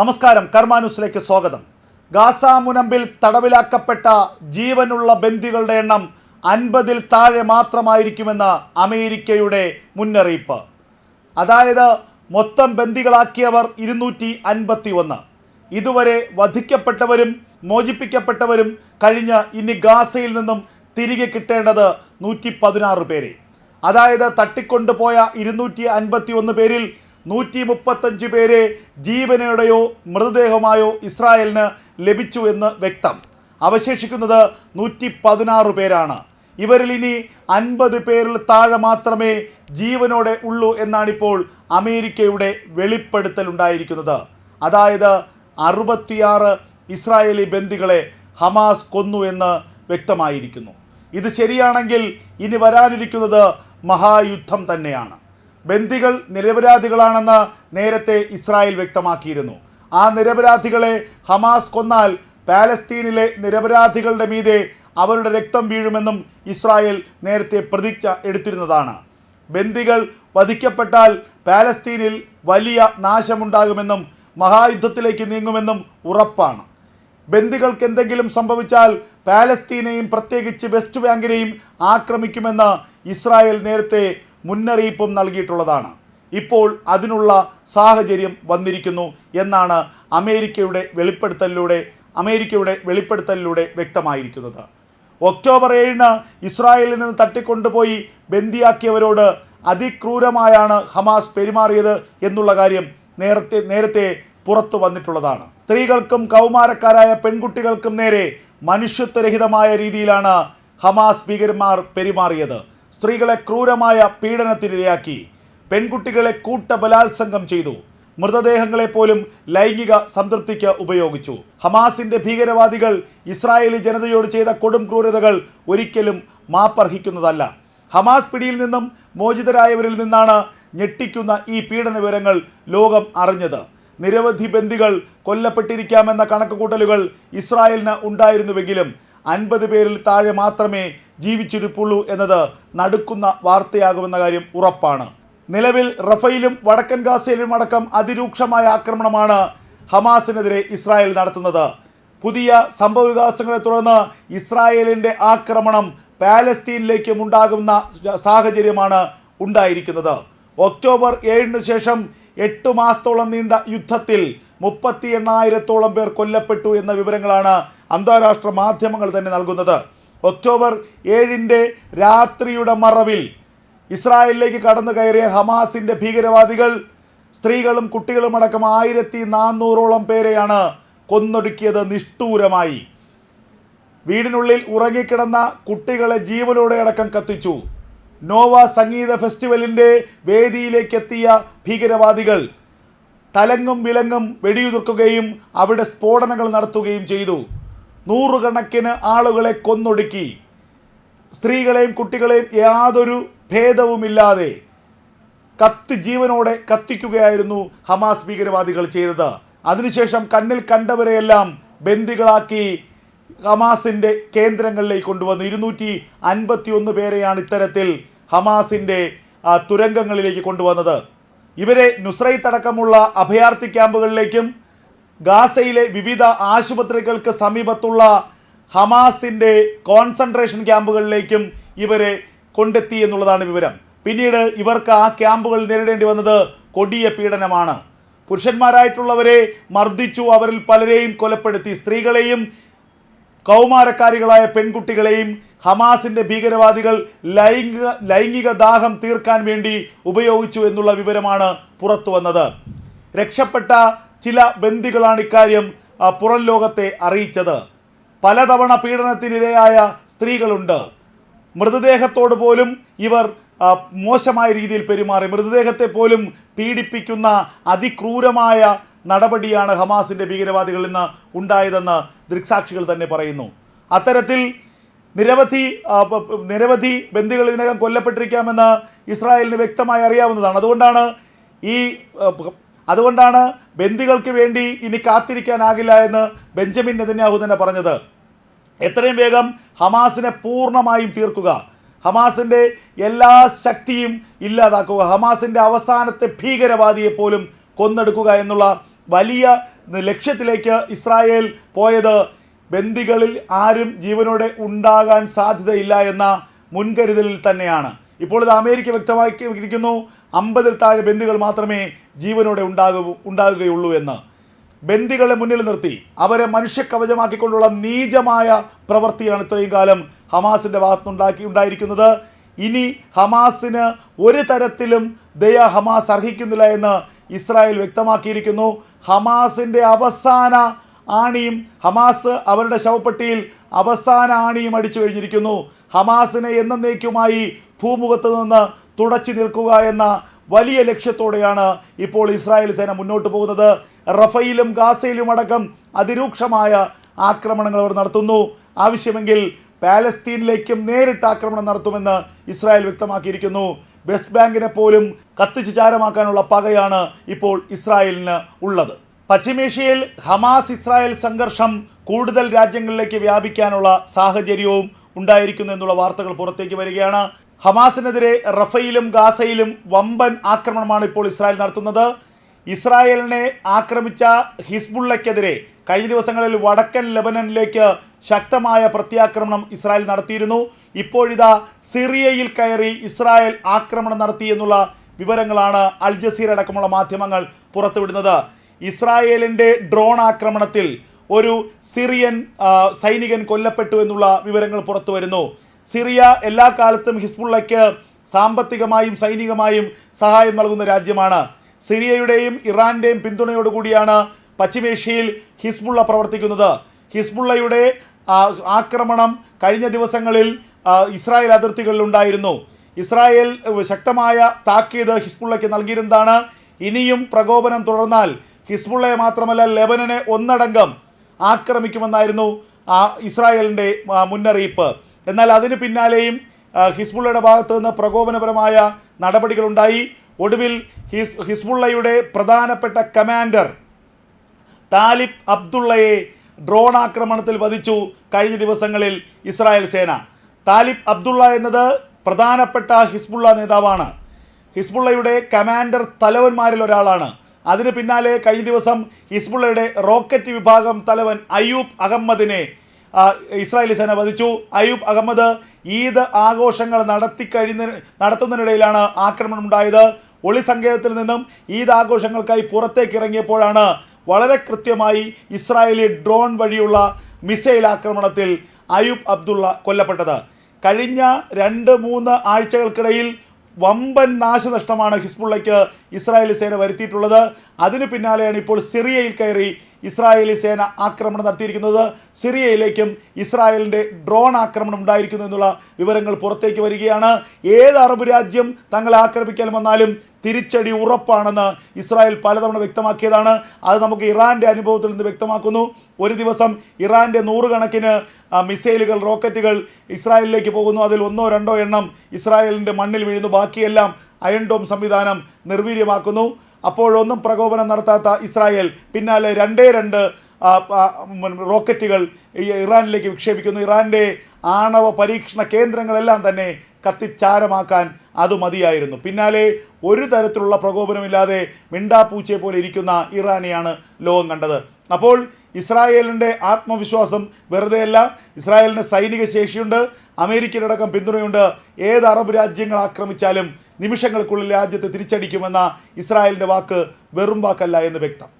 നമസ്കാരം കർമാനുസിലേക്ക് സ്വാഗതം. ഗാസ മുനമ്പിൽ തടവിലാക്കപ്പെട്ട ജീവനുള്ള ബന്ദികളുടെ എണ്ണം അൻപതിൽ താഴെ മാത്രമായിരിക്കുമെന്ന് അമേരിക്കയുടെ മുന്നറിയിപ്പ്. അതായത് മൊത്തം ബന്ദികളാക്കിയവർ ഇരുന്നൂറ്റി അൻപത്തി ഒന്ന് ഇതുവരെ വധിക്കപ്പെട്ടവരും മോചിപ്പിക്കപ്പെട്ടവരും കഴിഞ്ഞ് ഇനി ഗാസയിൽ നിന്നും തിരികെ കിട്ടേണ്ടത് നൂറ്റി പതിനാറ് പേരെ. അതായത് തട്ടിക്കൊണ്ടുപോയ ഇരുന്നൂറ്റി അൻപത്തി ഒന്ന് പേരിൽ നൂറ്റി മുപ്പത്തഞ്ച് പേരെ ജീവനോടെയോ മൃതദേഹമായോ ഇസ്രായേലിന് ലഭിച്ചു എന്ന് വ്യക്തം. അവശേഷിക്കുന്നത് നൂറ്റി പതിനാറ് പേരാണ്. ഇവരിൽ ഇനി അൻപത് പേരിൽ താഴെ മാത്രമേ ജീവനോടെ ഉള്ളൂ എന്നാണിപ്പോൾ അമേരിക്കയുടെ വെളിപ്പെടുത്തൽ ഉണ്ടായിരിക്കുന്നത്. അതായത് അറുപത്തിയാറ് ഇസ്രായേലി ബന്ദികളെ ഹമാസ് കൊന്നു എന്ന് വ്യക്തമായിരിക്കുന്നു. ഇത് ശരിയാണെങ്കിൽ ഇനി വരാനിരിക്കുന്നത് മഹായുദ്ധം തന്നെയാണ്. ബന്ദികൾ നിരപരാധികളാണെന്ന് നേരത്തെ ഇസ്രായേൽ വ്യക്തമാക്കിയിരുന്നു. ആ നിരപരാധികളെ ഹമാസ് കൊന്നാൽ പാലസ്തീനിലെ നിരപരാധികളുടെ മീതെ അവരുടെ രക്തം വീഴുമെന്നും ഇസ്രായേൽ നേരത്തെ പ്രതിജ്ഞ എടുത്തിരുന്നതാണ്. ബന്ദികൾ വധിക്കപ്പെട്ടാൽ പാലസ്തീനിൽ വലിയ നാശമുണ്ടാകുമെന്നും മഹായുദ്ധത്തിലേക്ക് നീങ്ങുമെന്നും ഉറപ്പാണ്. ബന്ദികൾക്ക് എന്തെങ്കിലും സംഭവിച്ചാൽ പാലസ്തീനെയും പ്രത്യേകിച്ച് വെസ്റ്റ് ബാങ്കിനെയും ആക്രമിക്കുമെന്ന് ഇസ്രായേൽ നേരത്തെ മുന്നറിയിപ്പും നൽകിയിട്ടുള്ളതാണ്. ഇപ്പോൾ അതിനുള്ള സാഹചര്യം വന്നിരിക്കുന്നു എന്നാണ് അമേരിക്കയുടെ വെളിപ്പെടുത്തലിലൂടെ അമേരിക്കയുടെ വെളിപ്പെടുത്തലിലൂടെ വ്യക്തമായിരിക്കുന്നത്. ഒക്ടോബർ ഏഴിന് ഇസ്രായേലിൽ നിന്ന് തട്ടിക്കൊണ്ടുപോയി ബന്ദിയാക്കിയവരോട് അതിക്രൂരമായാണ് ഹമാസ് പെരുമാറിയത് എന്നുള്ള കാര്യം നേരത്തെ നേരത്തെ പുറത്തു വന്നിട്ടുള്ളതാണ്. സ്ത്രീകൾക്കും കൗമാരക്കാരായ പെൺകുട്ടികൾക്കും നേരെ മനുഷ്യത്വരഹിതമായ രീതിയിലാണ് ഹമാസ് ഭീകരന്മാർ പെരുമാറിയത്. സ്ത്രീകളെ ക്രൂരമായ പീഡനത്തിനിരയാക്കി. പെൺകുട്ടികളെ കൂട്ടബലാത്സംഗം ചെയ്തു. മൃതദേഹങ്ങളെ പോലും ലൈംഗിക സംതൃപ്തിക്ക് ഉപയോഗിച്ചു. ഹമാസിന്റെ ഭീകരവാദികൾ ഇസ്രായേലി ജനതയോട് ചെയ്ത കൊടും ക്രൂരതകൾ ഒരിക്കലും മാപ്പർഹിക്കുന്നതല്ല. ഹമാസ് പിടിയിൽ നിന്നും മോചിതരായവരിൽ നിന്നാണ് ഞെട്ടിക്കുന്ന ഈ പീഡന വിവരങ്ങൾ ലോകം അറിഞ്ഞത്. നിരവധി ബന്ദികൾ കൊല്ലപ്പെട്ടിരിക്കാമെന്ന കണക്കുകൂട്ടലുകൾ ഇസ്രായേലിന് ഉണ്ടായിരുന്നുവെങ്കിലും അൻപത് പേരിൽ താഴെ മാത്രമേ ജീവിച്ചിരിപ്പുള്ളൂ എന്നത് നടുക്കുന്ന വാർത്തയാകുമെന്ന കാര്യം ഉറപ്പാണ്. നിലവിൽ റഫയിലും വടക്കൻ ഗാസയിലും അടക്കം അതിരൂക്ഷമായ ആക്രമണമാണ് ഹമാസിനെതിരെ ഇസ്രായേൽ നടത്തുന്നത്. പുതിയ സംഭവവികാസങ്ങളെ തുടർന്ന് ഇസ്രായേലിന്റെ ആക്രമണം പാലസ്തീനിലേക്കും ഉണ്ടാകുന്ന സാഹചര്യമാണ് ഉണ്ടായിരിക്കുന്നത്. ഒക്ടോബർ ഏഴിന് ശേഷം എട്ട് മാസത്തോളം നീണ്ട യുദ്ധത്തിൽ മുപ്പത്തി എണ്ണായിരത്തോളം പേർ കൊല്ലപ്പെട്ടു എന്ന വിവരങ്ങളാണ് അന്താരാഷ്ട്ര മാധ്യമങ്ങൾ തന്നെ നൽകുന്നത്. ഒക്ടോബർ ഏഴിന്റെ രാത്രിയുടെ മറവിൽ ഇസ്രായേലിലേക്ക് കടന്നു കയറിയ ഹമാസിന്റെ ഭീകരവാദികൾ സ്ത്രീകളും കുട്ടികളും അടക്കം ആയിരത്തി നാനൂറോളം പേരെയാണ് കൊന്നൊടുക്കിയത് നിഷ്ഠൂരമായി. വീടിനുള്ളിൽ ഉറങ്ങിക്കിടന്ന കുട്ടികളെ ജീവനോടെ അടക്കം കത്തിച്ചു. നോവ സംഗീത ഫെസ്റ്റിവലിന്റെ വേദിയിലേക്ക് എത്തിയ ഭീകരവാദികൾ തലങ്ങും വിലങ്ങും വെടിയുതിർക്കുകയും അവിടെ സ്ഫോടനങ്ങൾ നടത്തുകയും ചെയ്തു. നൂറുകണക്കിന് ആളുകളെ കൊന്നൊടുക്കി. സ്ത്രീകളെയും കുട്ടികളെയും യാതൊരു ഭേദവുമില്ലാതെ കത്തി ജീവനോടെ കത്തിക്കുകയായിരുന്നു ഹമാസ് ഭീകരവാദികൾ ചെയ്തത്. അതിനുശേഷം കണ്ണിൽ കണ്ടവരെയെല്ലാം ബന്ദികളാക്കി ഹമാസിന്റെ കേന്ദ്രങ്ങളിലേക്ക് കൊണ്ടുവന്നു. ഇരുന്നൂറ്റി അൻപത്തി ഒന്ന് പേരെയാണ് ഇത്തരത്തിൽ ഹമാസിന്റെ തുരങ്കങ്ങളിലേക്ക് കൊണ്ടുവന്നത്. ഇവരെ നുസ്രൈത്തടക്കമുള്ള അഭയാർത്ഥി ക്യാമ്പുകളിലേക്കും ഗാസയിലെ വിവിധ ആശുപത്രികൾക്ക് സമീപത്തുള്ള ഹമാസിന്റെ കോൺസെൻട്രേഷൻ ക്യാമ്പുകളിലേക്കും ഇവരെ കൊണ്ടെത്തി എന്നുള്ളതാണ് വിവരം. പിന്നീട് ഇവർക്ക് ആ ക്യാമ്പുകൾ നേരിടേണ്ടി വന്നത് കൊടിയ പീഡനമാണ്. പുരുഷന്മാരായിട്ടുള്ളവരെ മർദ്ദിച്ചു അവരിൽ പലരെയും കൊലപ്പെടുത്തി. സ്ത്രീകളെയും കൗമാരക്കാരികളായ പെൺകുട്ടികളെയും ഹമാസിന്റെ ഭീകരവാദികൾ ലൈംഗിക ലൈംഗിക ദാഹം തീർക്കാൻ വേണ്ടി ഉപയോഗിച്ചു എന്നുള്ള വിവരമാണ് പുറത്തു വന്നത് രക്ഷപ്പെട്ട ചില ബന്ദികളാണ് ഇക്കാര്യം പുറം ലോകത്തെ അറിയിച്ചത്. പലതവണ പീഡനത്തിനിരയായ സ്ത്രീകളുണ്ട്. മൃതദേഹത്തോട് പോലും ഇവർ മോശമായ രീതിയിൽ പെരുമാറി. മൃതദേഹത്തെ പോലും പീഡിപ്പിക്കുന്ന അതിക്രൂരമായ നടപടിയാണ് ഹമാസിന്റെ ഭീകരവാദികളിൽ നിന്ന് ഉണ്ടായതെന്ന് ദൃക്സാക്ഷികൾ തന്നെ പറയുന്നു. അത്തരത്തിൽ നിരവധി നിരവധി ബന്ദികൾ ഇതിനകം കൊല്ലപ്പെട്ടിരിക്കാമെന്ന് ഇസ്രായേലിന് വ്യക്തമായി അറിയാവുന്നതാണ്. അതുകൊണ്ടാണ് ഈ അതുകൊണ്ടാണ് ബന്ദികൾക്ക് വേണ്ടി ഇനി കാത്തിരിക്കാനാകില്ല എന്ന് ബെഞ്ചമിൻ നെതന്യാഹു തന്നെ പറഞ്ഞത്. എത്രയും വേഗം ഹമാസിനെ പൂർണമായും തീർക്കുക. ഹമാസിന്റെ എല്ലാ ശക്തിയും ഇല്ലാതാക്കുക. ഹമാസിന്റെ അവസാനത്തെ ഭീകരവാദിയെ പോലും കൊന്നെടുക്കുക എന്നുള്ള വലിയ ലക്ഷ്യത്തിലേക്ക് ഇസ്രായേൽ പോയത് ബന്ദികളിൽ ആരും ജീവനോടെ ഉണ്ടാകാൻ സാധ്യതയില്ല എന്ന മുൻകരുതലിൽ തന്നെയാണ്. ഇപ്പോൾ ഇത് അമേരിക്ക വ്യക്തമാക്കിയിരിക്കുന്നു. അമ്പതിൽ താഴെ ബന്ദികൾ മാത്രമേ ജീവനോടെ ഉണ്ടാകൂ ഉണ്ടാകുകയുള്ളൂ എന്ന്. ബന്ദികളെ മുന്നിൽ നിർത്തി. അവരെ മനുഷ്യക്കവചമാക്കിക്കൊണ്ടുള്ള നീചമായ പ്രവൃത്തിയാണ് ഇത്രയും കാലം ഹമാസിന്റെ ഭാഗത്തുനിന്നുണ്ടാക്കി ഉണ്ടായിരിക്കുന്നത്. ഇനി ഹമാസിന് ഒരു തരത്തിലും ദയ ഹമാസ് അർഹിക്കുന്നില്ല എന്ന് ഇസ്രായേൽ വ്യക്തമാക്കിയിരിക്കുന്നു. ഹമാസിന്റെ അവസാന ആണിയും ഹമാസ് അവരുടെ ശവപ്പെട്ടിയിൽ അവസാന ആണിയും അടിച്ചു കഴിഞ്ഞിരിക്കുന്നു. ഹമാസിനെ എന്നേക്കുമായി ഭൂമുഖത്ത് നിന്ന് തുടച്ചു നിൽക്കുക എന്ന വലിയ ലക്ഷ്യത്തോടെയാണ് ഇപ്പോൾ ഇസ്രായേൽ സേന മുന്നോട്ട് പോകുന്നത്. റഫയിലും ഗാസയിലും അടക്കം അതിരൂക്ഷമായ ആക്രമണങ്ങൾ അവർ നടത്തുന്നു. ആവശ്യമെങ്കിൽ പാലസ്തീനിലേക്കും നേരിട്ട് ആക്രമണം നടത്തുമെന്ന് ഇസ്രായേൽ വ്യക്തമാക്കിയിരിക്കുന്നു. വെസ്റ്റ് ബാങ്കിനെ പോലും കത്തിച്ചു ചാരമാക്കാനുള്ള പകയാണ് ഇപ്പോൾ ഇസ്രായേലിന് ഉള്ളത്. പശ്ചിമേഷ്യയിൽ ഹമാസ് ഇസ്രായേൽ സംഘർഷം കൂടുതൽ രാജ്യങ്ങളിലേക്ക് വ്യാപിക്കാനുള്ള സാഹചര്യവും ഉണ്ടായിരിക്കുന്നു എന്നുള്ള വാർത്തകൾ പുറത്തേക്ക് വരികയാണ്. ഹമാസിനെതിരെ റഫയിലും ഗാസയിലും വമ്പൻ ആക്രമണമാണ് ഇപ്പോൾ ഇസ്രായേൽ നടത്തുന്നത്. ഇസ്രായേലിനെ ആക്രമിച്ച ഹിസ്ബുള്ളയ്ക്കെതിരെ കഴിഞ്ഞ ദിവസങ്ങളിൽ വടക്കൻ ലെബനനിലേക്ക് ശക്തമായ പ്രത്യാക്രമണം ഇസ്രായേൽ നടത്തിയിരുന്നു. ഇപ്പോഴിതാ സിറിയയിൽ കയറി ഇസ്രായേൽ ആക്രമണം നടത്തി എന്നുള്ള വിവരങ്ങളാണ് അൽ ജസീർ അടക്കമുള്ള മാധ്യമങ്ങൾ പുറത്തുവിടുന്നത്. ഇസ്രായേലിന്റെ ഡ്രോൺ ആക്രമണത്തിൽ ഒരു സിറിയൻ സൈനികൻ കൊല്ലപ്പെട്ടു എന്നുള്ള വിവരങ്ങൾ പുറത്തു വരുന്നു സിറിയ എല്ലാ കാലത്തും ഹിസ്ബുള്ളയ്ക്ക് സാമ്പത്തികമായും സൈനികമായും സഹായം നൽകുന്ന രാജ്യമാണ്. സിറിയയുടെയും ഇറാന്റെയും പിന്തുണയോടുകൂടിയാണ് പശ്ചിമേഷ്യയിൽ ഹിസ്ബുള്ള പ്രവർത്തിക്കുന്നത്. ഹിസ്ബുള്ളയുടെ ആക്രമണം കഴിഞ്ഞ ദിവസങ്ങളിൽ ഇസ്രായേൽ അതിർത്തികളിൽ ഉണ്ടായിരുന്നു. ഇസ്രായേൽ ശക്തമായ താക്കീത് ഹിസ്ബുള്ളയ്ക്ക് നൽകിയിരുന്നതാണ്. ഇനിയും പ്രകോപനം തുടർന്നാൽ ഹിസ്ബുള്ളയെ മാത്രമല്ല ലെബനനെ ഒന്നടങ്കം ആക്രമിക്കുമെന്നായിരുന്നു ഇസ്രായേലിന്റെ മുന്നറിയിപ്പ്. എന്നാൽ അതിന് പിന്നാലെയും ഹിസ്ബുള്ളയുടെ ഭാഗത്തു നിന്ന് പ്രകോപനപരമായ നടപടികളുണ്ടായി. ഒടുവിൽ ഹിസ് ഹിസ്ബുള്ളയുടെ പ്രധാനപ്പെട്ട കമാൻഡർ താലിബ് അബ്ദുള്ളയെ ഡ്രോൺ ആക്രമണത്തിൽ വധിച്ചു കഴിഞ്ഞ ദിവസങ്ങളിൽ ഇസ്രായേൽ സേന. താലിബ് അബ്ദുള്ള എന്നത് പ്രധാനപ്പെട്ട ഹിസ്ബുള്ള നേതാവാണ്. ഹിസ്ബുള്ളയുടെ കമാൻഡർ തലവന്മാരിൽ ഒരാളാണ്. അതിന് പിന്നാലെ കഴിഞ്ഞ ദിവസം ഹിസ്ബുള്ളയുടെ റോക്കറ്റ് വിഭാഗം തലവൻ അയ്യൂബ് അഹമ്മദിനെ ഇസ്രായേലി സേന വധിച്ചു. അയൂബ് അഹമ്മദ് ഈദ് ആഘോഷങ്ങൾ നടത്തി കഴിയുന്ന നടത്തുന്നതിനിടയിലാണ് ആക്രമണം ഉണ്ടായത്. ഒളി സങ്കേതത്തിൽ നിന്നും ഈദ് ആഘോഷങ്ങൾക്കായി പുറത്തേക്ക് ഇറങ്ങിയപ്പോഴാണ് വളരെ കൃത്യമായി ഇസ്രായേലി ഡ്രോൺ വഴിയുള്ള മിസൈൽ ആക്രമണത്തിൽ അയൂബ് അബ്ദുള്ള കൊല്ലപ്പെട്ടത്. കഴിഞ്ഞ രണ്ട് മൂന്ന് ആഴ്ചകൾക്കിടയിൽ വമ്പൻ നാശനഷ്ടമാണ് ഹിസ്ബുള്ളയ്ക്ക് ഇസ്രായേലി സേന വരുത്തിയിട്ടുള്ളത്. അതിനു പിന്നാലെയാണ് ഇപ്പോൾ സിറിയയിൽ കയറി ഇസ്രായേലി സേന ആക്രമണം നടത്തിയിരിക്കുന്നത്. സിറിയയിലേക്കും ഇസ്രായേലിന്റെ ഡ്രോൺ ആക്രമണം ഉണ്ടായിരിക്കുന്നു എന്നുള്ള വിവരങ്ങൾ പുറത്തേക്ക് വരികയാണ്. ഏത് അറബ് രാജ്യം തങ്ങളെ ആക്രമിക്കാൻ വന്നാലും തിരിച്ചടി ഉറപ്പാണെന്ന് ഇസ്രായേൽ പലതവണ വ്യക്തമാക്കിയതാണ്. അത് നമുക്ക് ഇറാന്റെ അനുഭവത്തിൽ നിന്ന് വ്യക്തമാക്കുന്നു. ഒരു ദിവസം ഇറാന്റെ നൂറുകണക്കിന് മിസൈലുകൾ റോക്കറ്റുകൾ ഇസ്രായേലിലേക്ക് പോകുന്നു. അതിൽ ഒന്നോ രണ്ടോ എണ്ണം ഇസ്രായേലിന്റെ മണ്ണിൽ വീഴുന്നു. ബാക്കിയെല്ലാം അയൺ ഡോം സംവിധാനം നിർവീര്യമാക്കുന്നു. അപ്പോഴൊന്നും പ്രകോപനം നടത്താത്ത ഇസ്രായേൽ പിന്നാലെ രണ്ടേ രണ്ട് റോക്കറ്റുകൾ ഇറാനിലേക്ക് വിക്ഷേപിക്കുന്നു. ഇറാന്റെ ആണവ പരീക്ഷണ കേന്ദ്രങ്ങളെല്ലാം തന്നെ കത്തിച്ചാരമാക്കാൻ അത് മതിയായിരുന്നു. പിന്നാലെ ഒരു തരത്തിലുള്ള പ്രകോപനമില്ലാതെ മിണ്ടാപ്പൂച്ചയെ പോലെ ഇരിക്കുന്ന ഇറാനെയാണ് ലോകം കണ്ടത്. അപ്പോൾ ഇസ്രായേലിന്റെ ആത്മവിശ്വാസം വെറുതെയല്ല ഇസ്രായേലിന് സൈനിക ശേഷിയുണ്ട് അമേരിക്കയുടെ പിന്തുണയുണ്ട്. ഏത് അറബ് രാജ്യങ്ങൾ ആക്രമിച്ചാലും നിമിഷങ്ങൾക്കുള്ളിൽ രാജ്യത്തെ തിരിച്ചടിക്കുമെന്ന ഇസ്രായേലിന്റെ വാക്ക് വെറും വാക്കല്ല എന്ന് വ്യക്തം.